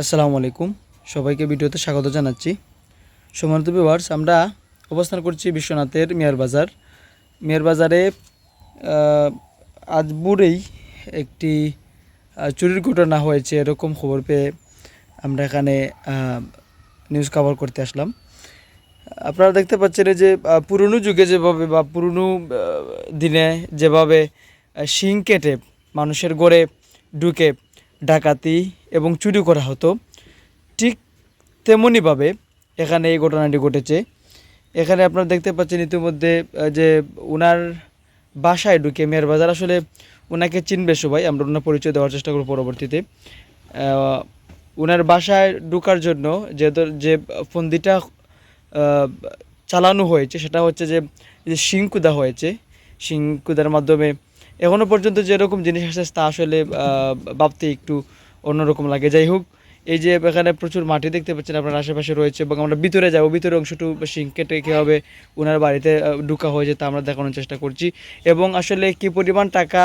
আসসালামু আলাইকুম। সবাইকে ভিডিওতে স্বাগত জানাচ্ছি। সমানিত ভিউয়ার্স আমরা অবস্থান করছি বিশ্বনাথের মিয়ার বাজার। মিয়ার বাজারে আজ বুড়েই একটি চুরির ঘটনা হয়েছে এরকম খবর পেয়ে আমরা এখানে নিউজ কভার করতে আসলাম। আপনারা দেখতে পাচ্ছেন যে পুরনো যুগে যেভাবে বা পুরনো দিনে যেভাবে শিং কেটে মানুষের গড়ে ঢুকে ডাকাতি এবং চুরি করা হতো। ঠিক তেমনইভাবে এখানে এই ঘটনাটি ঘটেছে। এখানে আপনারা দেখতে পাচ্ছেন ইতিমধ্যে যে ওনার বাসায় ঢুকে মেয়ের বাজার। আসলে ওনাকে চিনবে সবাই, আমরা ওনার পরিচয় দেওয়ার চেষ্টা করব পরবর্তীতে। ওনার বাসায় ঢুকার জন্য যে যে ফন্দিটা চালানো হয়েছে, সেটা হচ্ছে যে যে শিংকুদা হয়েছে। শিংকুদার মাধ্যমে এখনও পর্যন্ত যেরকম জিনিস আসছে তা আসলে ভাবতে একটু অন্যরকম লাগে। যাই হোক এই যে এখানে প্রচুর মাটি দেখতে পাচ্ছেন আপনার আশেপাশে রয়েছে এবং আমরা ভিতরে যাব। ভিতরে অংশটু শিং কেটে কীভাবে ওনার বাড়িতে ঢুকা হয়েছে তা আমরা দেখানোর চেষ্টা করছি। এবং আসলে কি পরিমাণ টাকা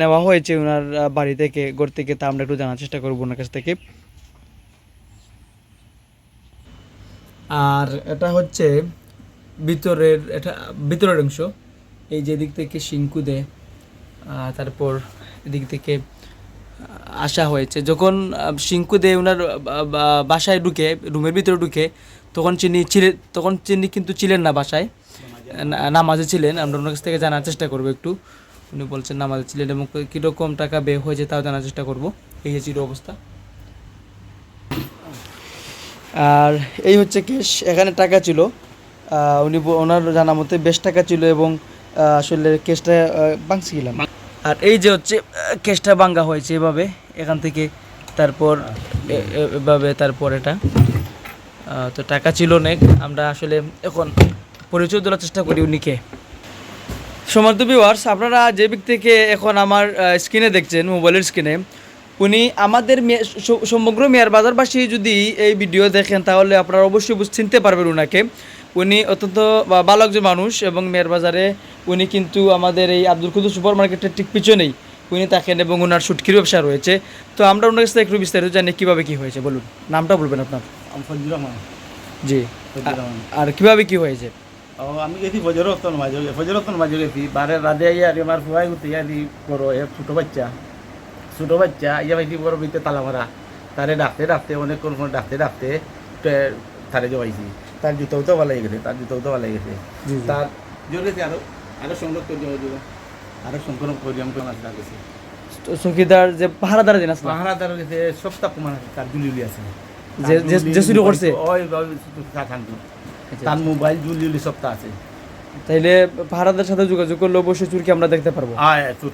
নেওয়া হয়েছে ওনার বাড়ি থেকে ঘর থেকে তা আমরা একটু জানার চেষ্টা করব ওনার কাছ থেকে। আর এটা হচ্ছে ভিতরের এটা ভিতরের অংশ। এই যে দিক থেকে শিংকুদে আহ, তারপর এদিক থেকে আসা হয়েছে। যখন আহ, শিংকুদে ওনার বাসায় ঢুকে রুমের ভিতরে ঢুকে তখন চিনি ছিলে তখন চিনি কিন্তু ছিলেন না বাসায়। নামাজে ছিলেন। আমরা ওনার কাছ থেকে জানার চেষ্টা করব একটু। উনি বলছেন নামাজে ছিলেন এবং কীরকম টাকা ব্যয় হয়েছে তাও জানার চেষ্টা করব। এই যে চির অবস্থা। আর এই হচ্ছে কেস এখানে টাকা ছিল। উনি ওনার জানা মতে বেশ টাকা ছিল এবং আসলে কেসটা ভাঙছিলাম। আর এই যে হচ্ছে কেসটা ভাঙ্গা হয়েছে এভাবে, এখান থেকে তারপর এভাবে তারপর এটা। তো টাকা ছিল অনেক, আমরা আসলে এখন পরিচয় দেওয়ার চেষ্টা করি উনিকে। সমান্ত ভিউয়ার্স আপনারা যে ব্যক্তিকে এখন আমার স্ক্রিনে দেখছেন মোবাইলের স্ক্রিনে উনি আমাদের সমগ্র মেয়ার বাজারবাসী যদি এই ভিডিও দেখেন, তাহলে আপনারা অবশ্যই চিনতে পারবেন ওনাকে উনি অত্যন্ত ভালো একজন মানুষ এবং মেয়ার বাজারে উনি কিন্তু আমাদের এই আব্দুল কুদু সুপার মার্কেটের ঠিক পিছনেই উনি থাকেন এবং ওনার সুটকির ব্যবসা রয়েছে। তো আমরা ওনার কাছ একটু বিস্তারিত জানি কীভাবে কী হয়েছে বলুন। নামটা বলবেন আপনার? জি। আর কীভাবে কী হয়েছে? আমি গেছি ফজরতন মাঝে ফজরতন মাঝে গেছি বারে রাধে আইয়া আর আমার ফুয়াই ইয়া দি বড় এ ছোটো বাচ্চা। ছোটো বাচ্চা ইয়া ভাইটি বড় ভিতরে তালা মারা। তারে ডাকতে ডাকতে অনেকক্ষণ ডাকতে ডাকতে তারে জমাইছি তার জুতোও তো ভালো গেছে তার জুতোও তো ভালো গেছে। তার গেছে আরও আরও সংগ্রহ করে জমা দিব। আরও সংগ্রহ করে আমি আসলে গেছে চৌকিদার যে পাহারাদার দিন আসলে পাহারাদার গেছে সপ্তাহ কুমার আছে তার জুলিউলি আছে। যে- যে- যে করছে? ওই তার থানতো। তার মোবাইল জুলিউলি সপ্তাহ আছে। তাইলে পাহারাদার সাথে যোগাযোগ করলে অবশ্যই চুরকি আমরা দেখতে পারব।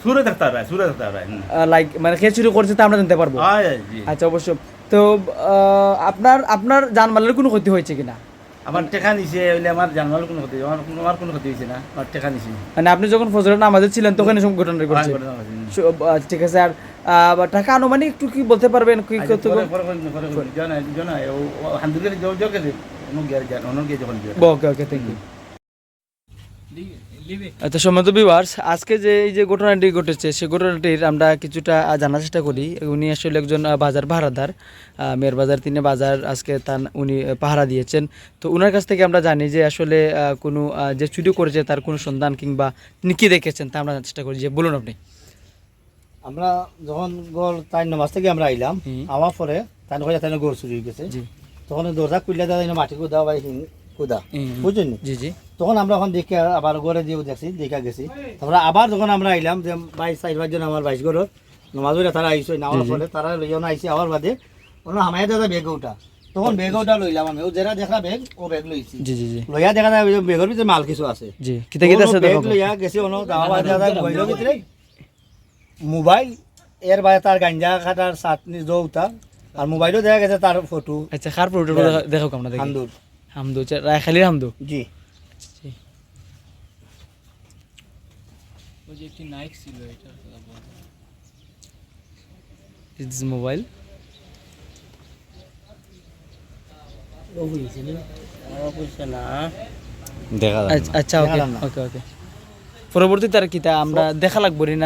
সুরে দেখতে পারবে সুরে দেখতে পারবে লাইক মানে কে চুরি করছে তা আমরা জানতে পারব। আচ্ছা অবশ্যই। তো আহ, আপনার আপনার জানমালের কোনো ক্ষতি হয়েছে কিনা? আমার টেকা নিছে হইলে আমার জানমাল কোনো ক্ষতি আমার কোনো আমার কোনো ক্ষতি হয়েছে না আমার টেকা নিছে। মানে আপনি যখন ফজরের নামাজে ছিলেন তখন এসব ঘটনা ঘটছে ঠিক আছে আর টাকা আনুমানিক একটু কি বলতে পারবেন? কি কত হান্দুলের জোর জোর গেছে। অনু গিয়ে অনু গিয়ে যখন ওকে ওকে থ্যাংক ইউ আচ্ছা সম্মত বিভার্স আজকে যে এই যে ঘটনাটি ঘটেছে সে ঘটনাটির আমরা কিছুটা জানার চেষ্টা করি। উনি আসলে একজন বাজার ভাড়াদার। মেয়ের বাজার তিনি বাজার আজকে তার উনি পাহারা দিয়েছেন। তো ওনার কাছ থেকে আমরা জানি যে আসলে কোনো যে চুরি করেছে তার কোনো সন্ধান কিংবা তিনি কী দেখেছেন তা আমরা জানার চেষ্টা করি। যে বলুন আপনি। আমরা যখন গড় তাই নামাজ থেকে আমরা আইলাম। আমার পরে তাই নয় তাই গড় চুরি হয়ে গেছে। জি। তখন দরজা খুললে দেওয়া মাটি কুদা বা হিং কুদা হুম। বুঝছেন জি জি। তখন আমরা এখন দেখে আবার গড়ে দিয়ে দেখছি দেখা গেছি। তারপরে আবার যখন আমরা আইলাম যে বাইশ চার পাঁচজন আমার বাইশ গড়ের নামাজ পড়ে তারা আইসই নামার পরে তারা লইজন আইসি আবার বাদে ওরা হামাই দাদা বেগ ওটা তখন বেগ ওটা লইলাম আমি। ও যারা দেখা বেগ ও বেগ লইছি। জি জি জি। লইয়া দেখা যায় বেগের ভিতরে মাল কিছু আছে। জি কিতা কিতা আছে বেগ লইয়া গেছি ono দাওয়া দাদা মোবাইলের ভিতরে। মোবাইল এর বাইরে তার গাঞ্জা খাটার চাটনি যৌতা আর মোবাইলও দেখা গেছে তার ফটো। আচ্ছা কার প্রোডাক্ট দেখো আমরা দেখি? হান্দুর হামদু রায়খালির হামদু? জি। ওই যে একটি নাইক ছিল এটার ইটস মোবাইল আচ্ছা ওকে ওকে ওকে। পরবর্তীতে আর কিতা আমরা দেখা লাগবো নি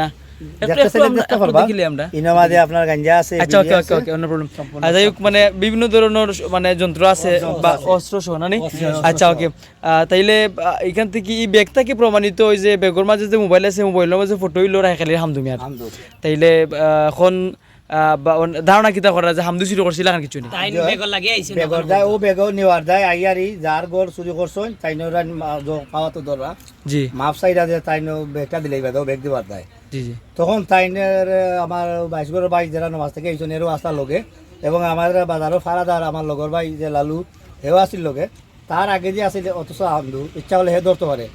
আপনার গাঞ্জা আছে আচ্ছা ওকে ওকে ওকে অন্য প্রবলেম যাই হোক মানে বিভিন্ন ধরনের মানে যন্ত্র আছে বা অস্ত্র সহ না আচ্ছা ওকে। তাইলে এখান থেকে এই ব্যাগটা কি প্রমাণিত ওই যে ব্যাগের মাঝে যে মোবাইল আছে মোবাইলের মাঝে ফটো হইল। তাইলে এখন ধারণা কিতা করা যে হামদু চুরি করছিল কিছু নেই তাই বেগর লাগে আইছে বেগর দেয় ও বেগর নেওয়ার দেয় আইয়ারি যার গড় চুরি করছেন তাই পাওয়া তো দররা জি। মাপ সাইডা দিলেই দিবার দেয় জি জি। তখন তাইনের আমার বাইশ গড়ের বাইশ যারা নমাজ থেকে এইজন এরও আসতার লগে এবং আমার বাজারও ফারাদার আমার লগর ভাই যে লালু হেও আসিল লগে। তার আগে যে আসিল অথচ আমদু ইচ্ছা হলে হে ধরতে পারে।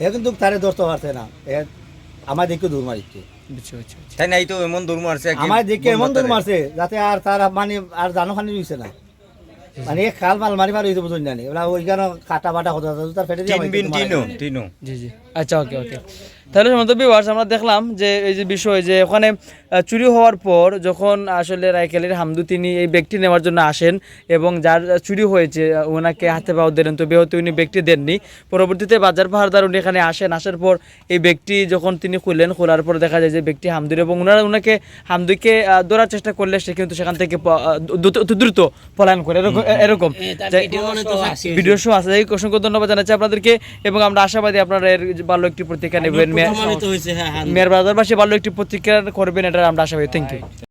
হে কিন্তু তারে ধরতে পারছে না। হে আমার দিকে দূর মারিচ্ছে বুঝছি বুঝছি বুঝছি। তাই নাই তো এমন দৌড় মারছে আমার দিকে এমন দূর বনমাতারে। মারছে যাতে আর তার মানে আর জানো খানি রইছে না মানে খাল মাল মারি মারি হইতে বুঝুন জানি। ওইখানে কাটা বাটা হতো তার ফেটে দিয়ে তিন বিন টিনো টিনো জি জি। আচ্ছা ওকে ওকে। তাহলে সমস্ত ভিউয়ার্স আমরা দেখলাম যে এই যে বিষয় যে ওখানে চুরি হওয়ার পর যখন আসলে রাইকেলের হামদু তিনি এই ব্যক্তি নেওয়ার জন্য আসেন এবং যার চুরি হয়েছে ওনাকে হাতে পাও দিলেন তো বেহতে উনি ব্যক্তি দেননি পরবর্তীতে বাজার পাহাড়দার উনি এখানে আসেন আসার পর এই ব্যক্তি যখন তিনি খুললেন খোলার পর দেখা যায় যে ব্যক্তি হামদুর এবং ওনারা ওনাকে হামদুকে ধরার চেষ্টা করলে সে কিন্তু সেখান থেকে দ্রুত- পলায়ন করে এরকম এরকম। ভিডিও আছে। ভিডিও শো আছে। যাই হোক, অসংখ্য ধন্যবাদ জানাচ্ছি আপনাদেরকে এবং আমরা আশাবাদী আপনারা এর ভালো একটি প্রতিক্রিয়া নেবেন। বাজার হ্যাঁ হ্যাঁ। মেয়ের বাজারবাসী ভালো একটি প্রতিক্রিয়া করবেন এটা আমরা আশা করি। Thank you